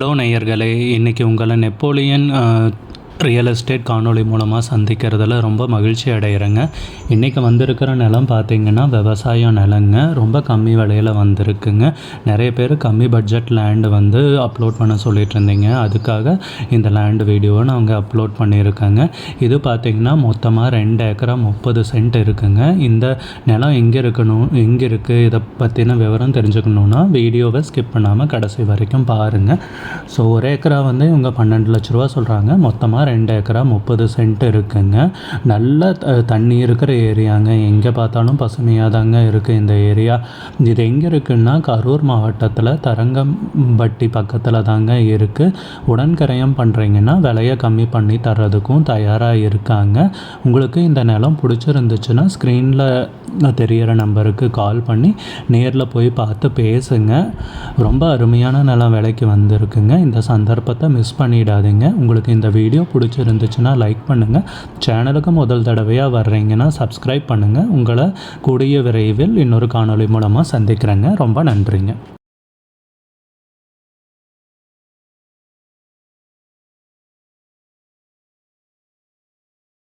Hello நேயர்களே இன்றைக்கி உங்களை நெப்போலியன் ரியல் எஸ்டேட் காணொளி மூலமாக சந்திக்கிறதுல ரொம்ப மகிழ்ச்சி அடைகிறேங்க இன்றைக்கி வந்திருக்கிற நிலம் பார்த்திங்கன்னா விவசாய நிலங்க. ரொம்ப கம்மி விலையில் வந்திருக்குங்க. நிறைய பேர் கம்மி பட்ஜெட் லேண்டு வந்து அப்லோட் பண்ண சொல்லிட்டு இருந்தீங்க. அதுக்காக இந்த லேண்டு வீடியோவை நான் அப்லோட் பண்ணியிருக்கேங்க. இது பார்த்திங்கன்னா மொத்தமாக ரெண்டு ஏக்கரா முப்பது சென்ட் இருக்குங்க. இந்த நிலம் எங்கே இருக்கணும் எங்கே இருக்குது இதை பற்றின விவரம் தெரிஞ்சுக்கணுன்னா வீடியோவை ஸ்கிப் பண்ணாமல் கடைசி வரைக்கும் பாருங்கள் ஸோ ஒரு ஏக்கரா வந்து இவங்க பன்னெண்டு லட்ச ரூபா சொல்கிறாங்க மொத்தமாக ரெண்டு ஏக்கரா முப்பது சென்ட் இருக்குங்க. நல்ல தண்ணி இருக்கிற ஏரியாங்க. எங்கே பார்த்தாலும் பசுமையாக தாங்க இருக்குது இந்த ஏரியா. இது எங்கே இருக்குன்னா கரூர் மாவட்டத்தில் தரங்கம்பட்டி பக்கத்தில் தாங்க இருக்குது உடன்கரையம் பண்ணுறீங்கன்னா விலையை கம்மி பண்ணி தர்றதுக்கும் தயாராக இருக்காங்க. உங்களுக்கு இந்த நிலம் பிடிச்சிருந்துச்சுன்னா ஸ்க்ரீனில் தெரியிற நம்பருக்கு கால் பண்ணி நேரில் போய் பார்த்து பேசுங்க. ரொம்ப அருமையான நிலம் விலைக்கு வந்திருக்குங்க. இந்த சந்தர்ப்பத்தை மிஸ் பண்ணிடாதீங்க. உங்களுக்கு இந்த வீடியோ பிடிச்சிருந்துச்சுன்னா லைக் பண்ணுங்கள் சேனலுக்கு முதல் தடவையாக வர்றீங்கன்னா சப்ஸ்கிரைப் பண்ணுங்கள் உங்களை கூடிய விரைவில் இன்னொரு காணொளி மூலமாக சந்திக்கிறேங்க. ரொம்ப நன்றிங்க.